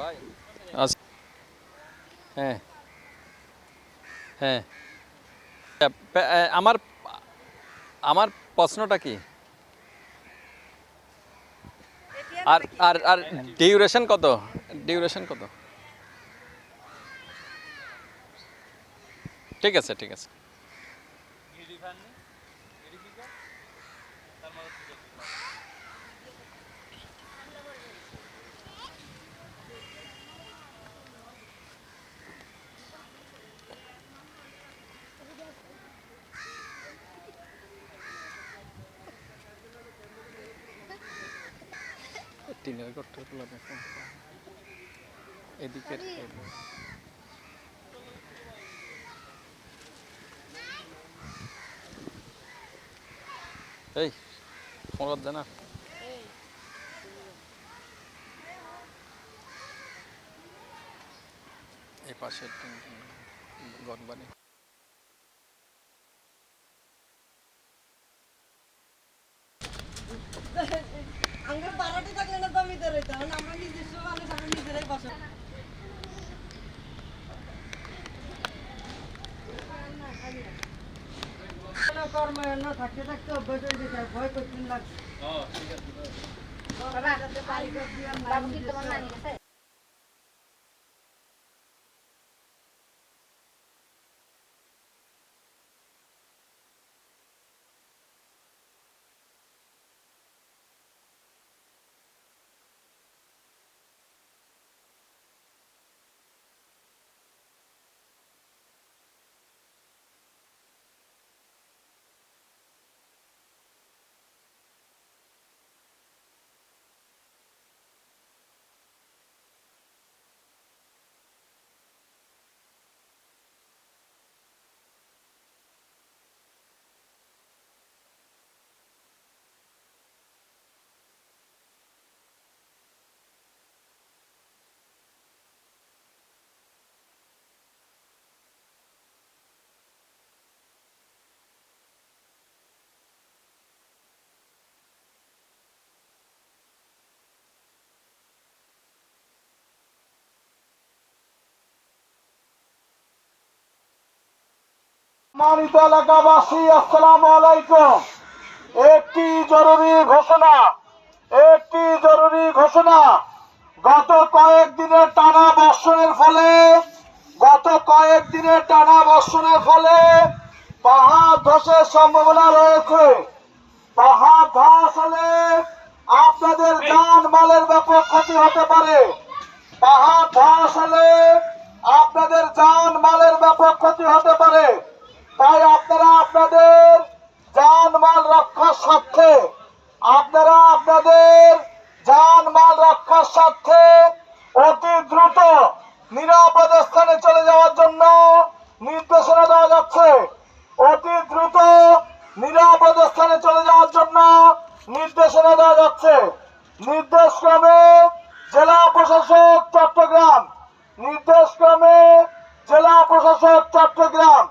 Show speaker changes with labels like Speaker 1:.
Speaker 1: ভাই। আচ্ছা। হ্যাঁ। হ্যাঁ। আমার আমার প্রশ্নটা কি? আর আর আর ডিউরেশন কত? ডিউরেশন কত? ঠিক আছে ঠিক আছে। টিনের ঘরটা দেখো এদিকের এই ফোন দে না। এই। পাশে ঘর বাড়ি
Speaker 2: কর্ম না থাকতে থাকতে অভ্যাস হয়ে গেছে ভয় করতেন লাগছে
Speaker 3: সম্মানিত এলাকাবাসী, আসসালামু আলাইকুম। একটি জরুরি ঘোষণা, একটি জরুরি ঘোষণা। গত কয়েক দিনের টানা বর্ষণের ফলে, গত কয়েক দিনের টানা বর্ষণের ফলে পাহাড় ধসের সম্ভাবনা রয়েছে। পাহাড় ধস হলে আপনাদের যান মালের ব্যাপক ক্ষতি হতে পারে। পাহাড় ধস হলে আপনাদের যান মালের ব্যাপক ক্ষতি হতে পারে। রক্ষার স্বার্থে। আপনারা আপনাদের যান মাল রক্ষার স্বার্থে অতি দ্রুত নিরাপদ স্থানে চলে যাওয়ার জন্য নির্দেশনা দেওয়া যাচ্ছে। অতি দ্রুত নিরাপদ স্থানে চলে যাওয়ার জন্য নির্দেশনা দেওয়া যাচ্ছে। নির্দেশক্রমে জেলা প্রশাসক চট্টগ্রাম। নির্দেশক্রমে জেলা প্রশাসক চট্টগ্রাম।